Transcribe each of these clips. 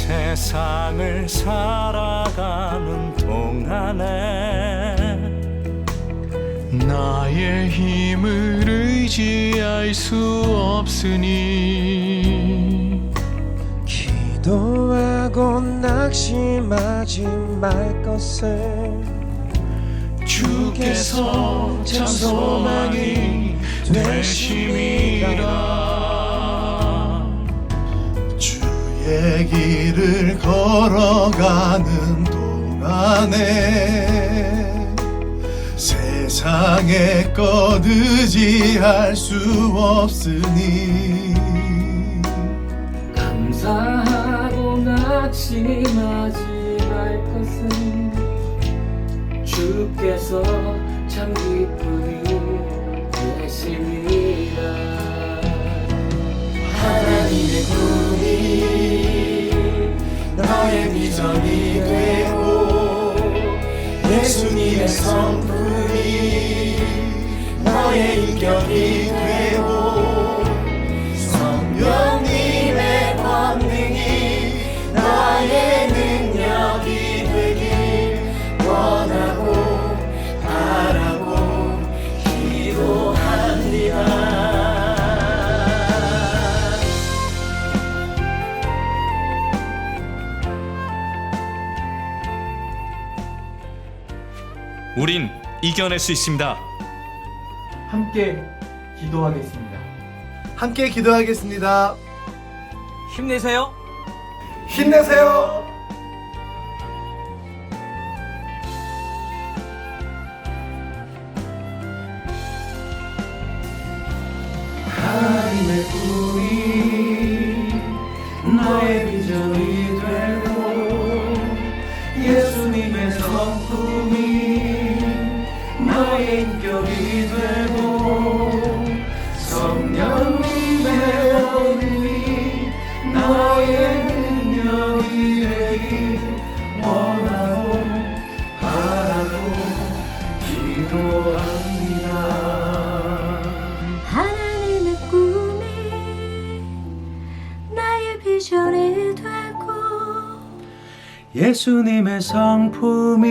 세상을 살아가는 동안에 나의 힘을 의지할 수 없으니 기도하고 낙심하지 말 것을 주께서 참 소망이 되심이라 길을 걸어가는 동안에 세상에 것 의지할 수 없으니 감사하고 낙심하지 말 것은 주께서 참 기쁨이 되심이라 나의 비전이 되고 예수님의 성품이 너의 인격이 되고 우린 이겨낼 수 있습니다. 함께 기도하겠습니다. 함께 기도하겠습니다. 힘내세요 힘내세요. 하나님의 꿈이 너의 비전이 되고 예수님의 성품이 인격이 되고 성령님의 원이 나의 능력이 되길 원하고 바라고 기도합니다. 하나님의 꿈이 나의 비전이 되고 예수님의 성품이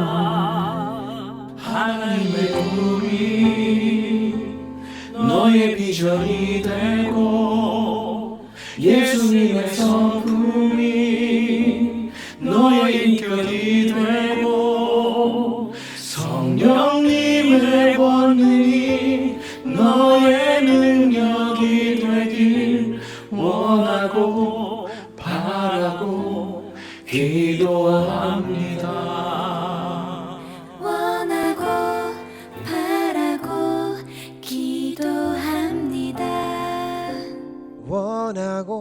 성령님의 권능이 너의 능력이 되길 원하고 바라고 기도합니다. 원하고 바라고 기도합니다. 원하고